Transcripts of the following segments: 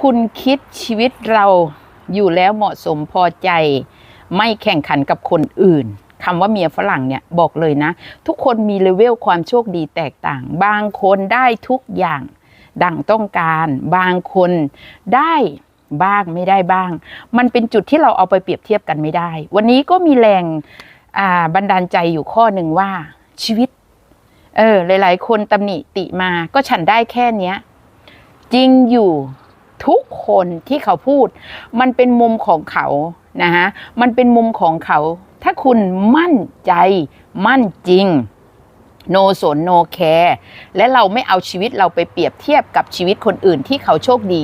คุณคิดชีวิตเราอยู่แล้วเหมาะสมพอใจ ไม่แข่งขันกับคนอื่นคำว่าเมียฝรั่งเนี่ยบอกเลยนะ ทุกคนมีเลเวลความโชคดีแตกต่าง บางคนได้ทุกอย่าง ดังต้องการ บางคนได้บ้างไม่ได้บ้าง มันเป็นจุดที่เราเอาไปเปรียบเทียบกันไม่ได้ วันนี้ก็มีแรงบันดาลใจอยู่ข้อหนึ่งว่าชีวิต เออ หลาย ๆ คนตำหนิติมาก็ฉันได้แค่เนี้ย จริงอยู่ ทุกคนที่เขาพูด มันเป็นมุมของเขานะฮะมันเป็นมุมของเขา ถ้าคุณมั่นใจมั่นจริงโนสนโนแคร์และเราไม่เอาชีวิตเราไปเปรียบเทียบกับชีวิตคนอื่นที่เขาโชคดี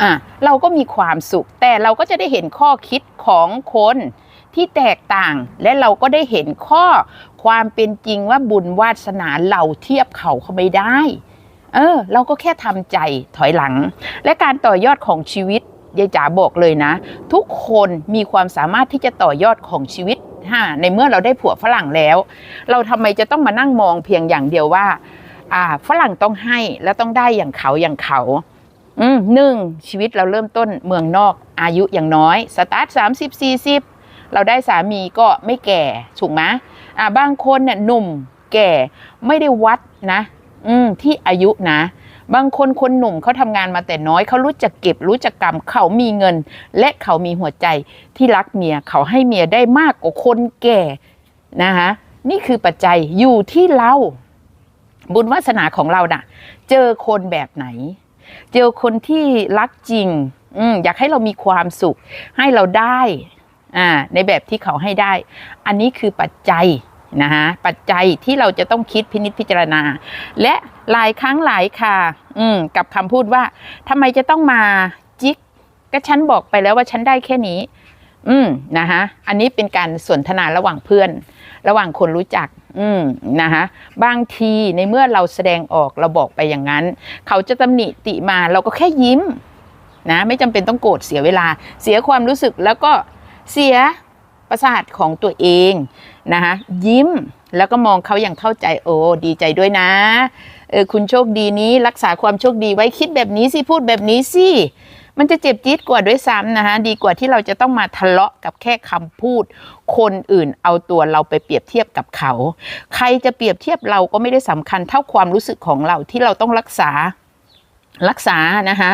อะเราก็มีความสุข แต่เราก็จะได้เห็นข้อคิดของคนที่แตกต่างและเราก็ได้เห็นข้อความเป็นจริงว่าบุญวาสนาเราเทียบเขาเขาไม่ได้ เออ เราก็แค่ทำใจถอยหลัง และการต่อยอดของชีวิตยายจ๋าบอกเลยนะ ทุกคนมีความสามารถที่จะต่อยอดของชีวิตฮะในเมื่อเราได้ผัวฝรั่งแล้ว เราทำไมจะต้องมานั่งมองเพียงอย่างเดียวว่า อ่า ฝรั่งต้องให้แล้วต้องได้อย่างเขาอย่างเขาอืมหนึ่งชีวิตเราเริ่มต้นเมืองนอกอายุอย่างน้อยสตาร์ทสามสิบสี่สิบเราได้สามีก็ไม่แก่ถูกไหมอ่าบางคนเนี่ยหนุ่มแก่ไม่ได้วัดนะ อืมที่อายุนะ บางคนคนหนุ่มเขาทำงานมาแต่น้อยเขารู้จักเก็บรู้จักกำเขามีเงิน และเขามีหัวใจที่รักเมียเขาให้เมียได้มากกว่าคนแก่นะคะนี่คือปัจจัยอยู่ที่เราบุญวาสนาของเราน่ะ เจอคนแบบไหน เจอคนที่รักจริงอืมอยากให้เรามีความสุข ให้เราได้อ่าในแบบที่เขาให้ได้ อันนี้คือปัจจัย นะฮะปัจจัยที่เราจะต้องคิดพินิจพิจารณา และหลายครั้งหลายค่ะอืมกับคำพูดว่าทำไมจะต้องมาจิกก็ฉันบอกไปแล้วว่าฉันได้แค่นี้ อืมนะคะอันนี้เป็นการสนทนาระหว่างเพื่อน ระหว่างคนรู้จัก อืมนะคะบางทีในเมื่อเราแสดงออกเราบอกไปอย่างนั้น เขาจะตำหนิติมาเราก็แค่ยิ้มนะไม่จำเป็นต้องโกรธเสียเวลา เสียความรู้สึกแล้วก็เสียประสาทของตัวเอง นะคะยิ้มแล้วก็มองเขาอย่างเข้าใจโอ้ดีใจด้วยนะเออคุณโชคดีนี้รักษาความโชคดีไว้คิดแบบนี้สิพูดแบบนี้สิมันจะเจ็บจี๊ดกว่าด้วยซ้ำนะคะดีกว่าที่เราจะต้องมาทะเลาะกับแค่คำพูด คนอื่นเอาตัวเราไปเปรียบเทียบกับเขา ใครจะเปรียบเทียบเราก็ไม่ได้สำคัญเท่าความรู้สึกของเราที่เราต้องรักษารักษานะคะ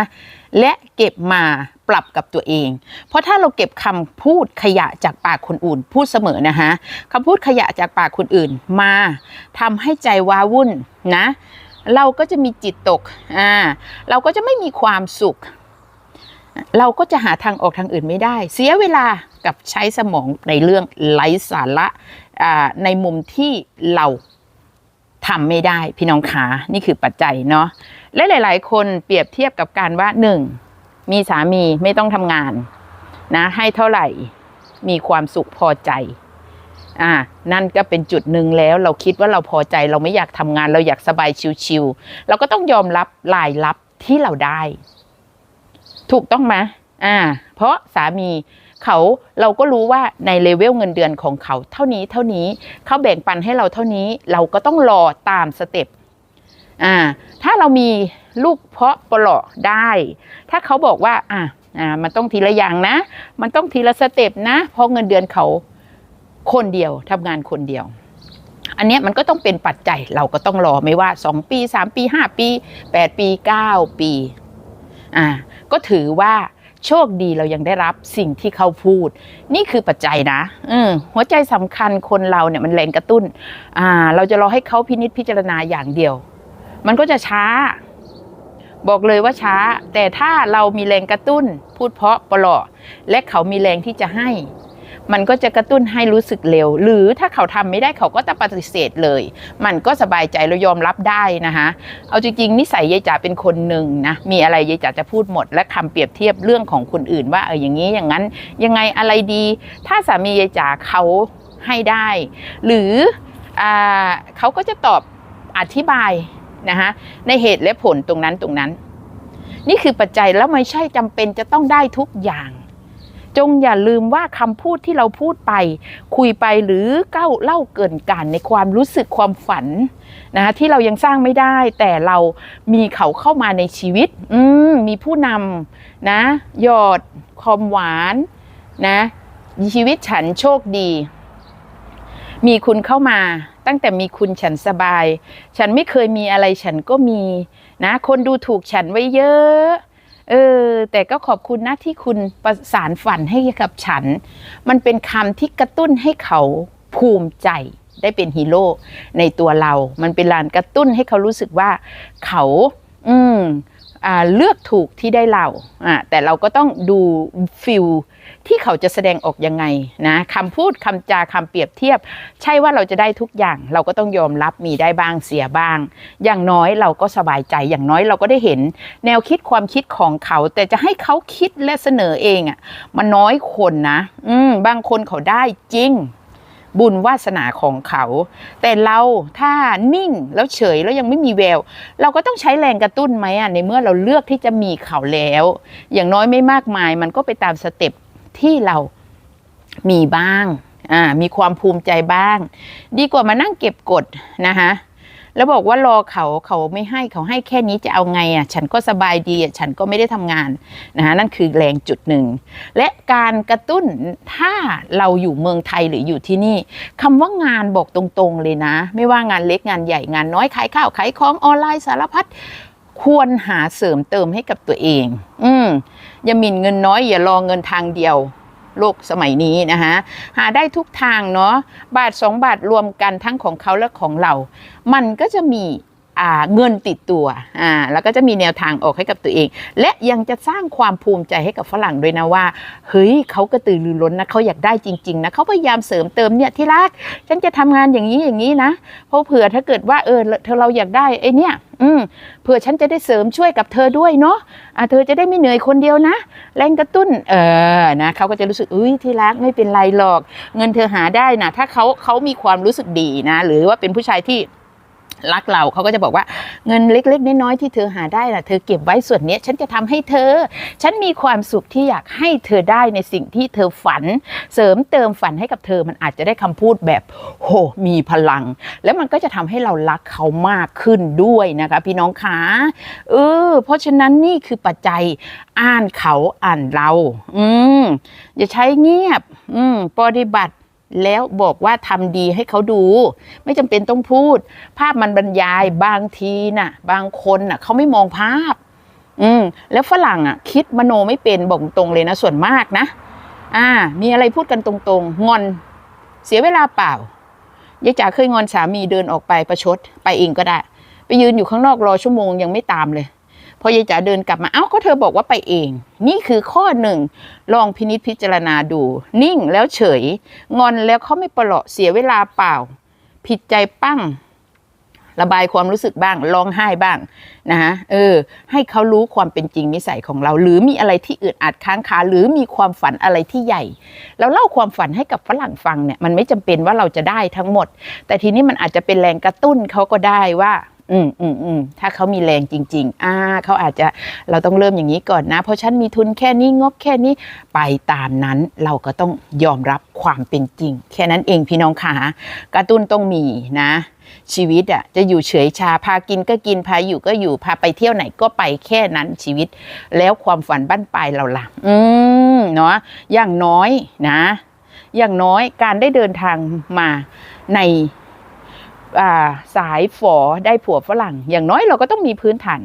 และเก็บมา ปรับกับตัวเอง เพราะถ้าเราเก็บคำพูดขยะจากปากคนอื่น พูดเสมอนะคะคำพูดขยะจากปากคนอื่นมาทำให้ใจว้าวุ่นนะ เราก็จะมีจิตตกอ่าเราก็จะไม่มีความสุข เราก็จะหาทางออกทางอื่นไม่ได้ เสียเวลากับใช้สมองในเรื่องไร้สาระในมุมที่เราทำไม่ได้พี่น้องขานี่คือปัจจัยเนาะและหลาย ๆ คนเปรียบเทียบกับการว่าหนึ่ง มีสามีไม่ต้องทำงานนะให้เท่าไหร่มีความสุขพอใจอ่านั่นก็เป็นจุดหนึ่งแล้วเราคิดว่าเราพอใจเราไม่อยากทำงานเราอยากสบายชิวๆเราก็ต้องยอมรับรายรับที่เราได้ ถูกต้องไหมอ่า เพราะสามีเขาเราก็รู้ว่าในเลเวลเงินเดือนของเขาเท่านี้เท่านี้เขาแบ่งปันให้เราเท่านี้เราก็ต้องรอตามสเต็ป อ่าถ้าเรามีลูกเพาะปลาะได้ ถ้าเขาบอกว่าอ่าอ่ามันต้องทีละอย่างนะ มันต้องทีละสเต็ปนะ เพราะเงินเดือนเขาคนเดียวทำงานคนเดียว อันนี้มันก็ต้องเป็นปัจจัยเราก็ต้องรอไม่ว่าสองปีสามปีห้าปีแปดปีเก้าปีอ่าก็ถือว่าโชคดีเรายังได้รับสิ่งที่เขาพูด นี่คือปัจจัยนะอืหัวใจสำคัญคนเราเนี่ยมันแรงกระตุ้นอ่าเราจะรอให้เขาพินิจพิจารณาอย่างเดียว มันก็จะช้า บอกเลยว่าช้า แต่ถ้าเรามีแรงกระตุ้น พูดเพาะปลาะและเขามีแรงที่จะให้ มันก็จะกระตุ้นให้รู้สึกเร็ว หรือถ้าเขาทำไม่ได้เขาก็จะปฏิเสธเลย มันก็สบายใจเรายอมรับได้นะคะเอาจริงๆนิสัยยายจ๋าเป็นคนหนึ่งนะมีอะไรยายจ๋าจะพูดหมด และคำเปรียบเทียบเรื่องของคนอื่น ว่าเอออย่างนี้อย่างนั้น ยังไงอะไรดี ถ้าสามียายจ๋าเขาให้ได้ หรืออเขาก็จะตอบอธิบาย นะคะในเหตุและผลตรงนั้นตรงนั้น นี่คือปัจจัยแล้วไม่ใช่จำเป็นจะต้องได้ทุกอย่าง จงอย่าลืมว่าคำพูดที่เราพูดไป คุยไปหรือเก้าเล่าเกินการในความรู้สึกความฝันนะที่เรายังสร้างไม่ได้ แต่เรามีเขาเข้ามาในชีวิต อืมมีผู้นำนะหยอดความหวานนะชีวิตฉันโชคดี มีคุณเข้ามา ตั้งแต่มีคุณฉันสบาย ฉันไม่เคยมีอะไรฉันก็มีนะ คนดูถูกฉันไว้เยอะเออแต่ก็ขอบคุณนะที่คุณประสานฝันให้กับฉัน มันเป็นคำที่กระตุ้นให้เขาภูมิใจได้เป็นฮีโร่ในตัวเรา มันเป็นลานกระตุ้นให้เขารู้สึกว่าเขา อืม เลือกถูกที่ได้เราแต่เราก็ต้องดูฟิลที่เขาจะแสดงออกยังไงนะคำพูดคำจาคำเปรียบเทียบ ใช่ว่าเราจะได้ทุกอย่าง เราก็ต้องยอมรับมีได้บ้างเสียบ้าง อย่างน้อยเราก็สบายใจอย่างน้อยเราก็ได้เห็น แนวคิดความคิดของเขา แต่จะให้เขาคิดและเสนอเองอะ่ะมันน้อยคนนะ อืมบางคนเขาได้จริง บุญวาสนาของเขา แต่เราถ้านิ่งแล้วเฉยแล้วยังไม่มีแวว เราก็ต้องใช้แรงกระตุ้นไหมอะในเมื่อเราเลือกที่จะมีเขาแล้ว อย่างน้อยไม่มากมาย มันก็ไปตามสเต็ปที่เรามีบ้างอ่ามีความภูมิใจบ้าง ดีกว่ามานั่งเก็บกดนะคะ แล้วบอกว่ารอเขาเขาไม่ให้เขาให้แค่นี้จะเอาไงอะฉันก็สบายดีอะฉันก็ไม่ได้ทำงานนะคะนั่นคือแรงจุดหนึ่ง และการกระตุ้นถ้าเราอยู่เมืองไทยหรืออยู่ที่นี่คำว่างานบอกตรงๆเลยนะ ไม่ว่างานเล็กงานใหญ่งานน้อยขายข้าวขายของออนไลน์สารพัดควรหาเสริมเติมให้กับตัวเอง อืมอย่าหมิ่นเงินน้อยอย่ารอเงินทางเดียว โลกสมัยนี้นะคะหาได้ทุกทางเนาะบาทสองบาทรวมกันทั้งของเขาและของเรา มันก็จะมีเงินติดตัวอ่าแล้วก็จะมีแนวทางออกให้กับตัวเอง และยังจะสร้างความภูมิใจให้กับฝรั่งด้วยนะว่า เฮ้ยเขากระตือรือร้นนะเขาอยากได้จริง ๆ นะเขาพยายามเสริมเติมเนี่ยที่รัก ฉันจะทำงานอย่างนี้อย่างนี้นะ เพราะเผื่อถ้าเกิดว่าเออเธอเราอยากได้ไอ้เนี่ย อืมเผื่อฉันจะได้เสริมช่วยกับเธอด้วยเนาะอะเธอจะได้ไม่เหนื่อยคนเดียวนะ แรงกระตุ้น เออนะเขาก็จะรู้สึกอุ้ยที่รักไม่เป็นไรหรอก เงินเธอหาได้นะถ้าเขาเขามีความรู้สึกดีนะ หรือว่าเป็นผู้ชายที่ รักเราเขาก็จะบอกว่าเงินเล็ก ๆ น้อยๆที่เธอหาได้ล่ะเธอเก็บไว้ส่วนนี้ฉันจะทำให้เธอ ฉันมีความสุขที่อยากให้เธอได้ในสิ่งที่เธอฝัน เสริมเติมฝันให้กับเธอมันอาจจะได้คำพูดแบบโหมีพลัง แล้วมันก็จะทำให้เรารักเขามากขึ้นด้วยนะคะ พี่น้องขาเออเพราะฉะนั้นนี่คือปัจจัยอ่านเขาอ่านเรา อืมอย่าใช้เงียบ อืมปฏิบัติ แล้วบอกว่าทำดีให้เขาดู ไม่จำเป็นต้องพูด ภาพมันบรรยายบางทีน่ะ บางคนน่ะเขาไม่มองภาพ อืมแล้วฝรั่งอะ คิดมโนไม่เป็นบอกตรงเลยนะส่วนมากนะ อ่า มีอะไรพูดกันตรงๆ งอน เสียเวลาเปล่ายายจ๋าเคยงอนสามีเดินออกไปประชด ไปเองก็ได้ ไปยืนอยู่ข้างนอกรอชั่วโมงยังไม่ตามเลย พอยายจ๋าเดินกลับมาเอ้าก็เธอบอกว่าไปเอง นี่คือข้อหนึ่งลองพินิจพิจารณาดู นิ่งแล้วเฉย งอนแล้วเขาไม่ปลาะเสียเวลาเปล่า ผิดใจปั้ง ระบายความรู้สึกบ้างร้องไห้บ้างนะฮะเออ ให้เขารู้ความเป็นจริงนิสัยของเรา หรือมีอะไรที่อึดอัดค้างคาหรือมีความฝันอะไรที่ใหญ่เราเล่าความฝันให้กับฝรั่งฟังเนี่ยมันไม่จำเป็นว่าเราจะได้ทั้งหมด แต่ทีนี้มันอาจจะเป็นแรงกระตุ้นเขาก็ได้ว่า อืมอืมอืมถ้าเขามีแรงจริง ๆ อ่าเขาอาจจะเราต้องเริ่มอย่างนี้ก่อนนะ เพราะฉันมีทุนแค่นี้งบแค่นี้ไปตามนั้นเราก็ต้องยอมรับความเป็นจริง แค่นั้นเองพี่น้องค่ะกระตุ้นต้องมีนะ ชีวิตอะจะอยู่เฉยชาพากินก็กินพาอยู่ก็อยู่พาไปเที่ยวไหนก็ไปแค่นั้นชีวิต แล้วความฝันบั้นปลายเราล่ะ อืมเนาะอย่างน้อยนะ อย่างน้อยการได้เดินทางมาใน สายฝอได้ผัวฝรั่ง อย่างน้อยเราก็ต้องมีพื้นฐาน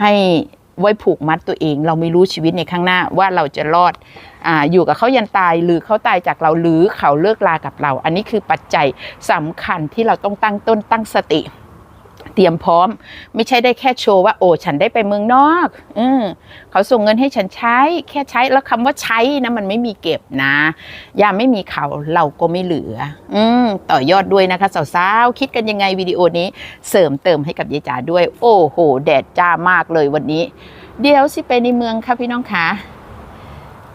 ให้ไว้ผูกมัดตัวเอง เราไม่รู้ชีวิตในข้างหน้าว่าเราจะรอดออยู่กับเขายันตายหรือเขาตายจากเราหรือเขาเลิกลากับเรา อันนี้คือปัจจัยสำคัญที่เราต้องตั้งต้นตั้งสติ เตรียมพร้อม ไม่ใช่ได้แค่โชว์ว่าโอ้ฉันได้ไปเมืองนอกเอเขาส่งเงินให้ฉันใช้ แค่ใช้แล้วคำว่าใช้นะมันไม่มีเก็บนะยามไม่มีเขาเราก็ไม่เหลือ อืต่อยอดด้วยนะคะสาวๆคิดกันยังไงวิดีโอนี้เสริมเติมให้กับยายจ๋าด้วย โอ้โห แดดจ้ามากเลยวันนี้ เดี๋ยวสิไปในเมืองค่ะพี่น้องคะ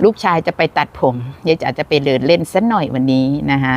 ลูกชายจะไปตัดผมยายจ๋าจะไปเดินเล่นสักหน่อยวันนี้นะคะ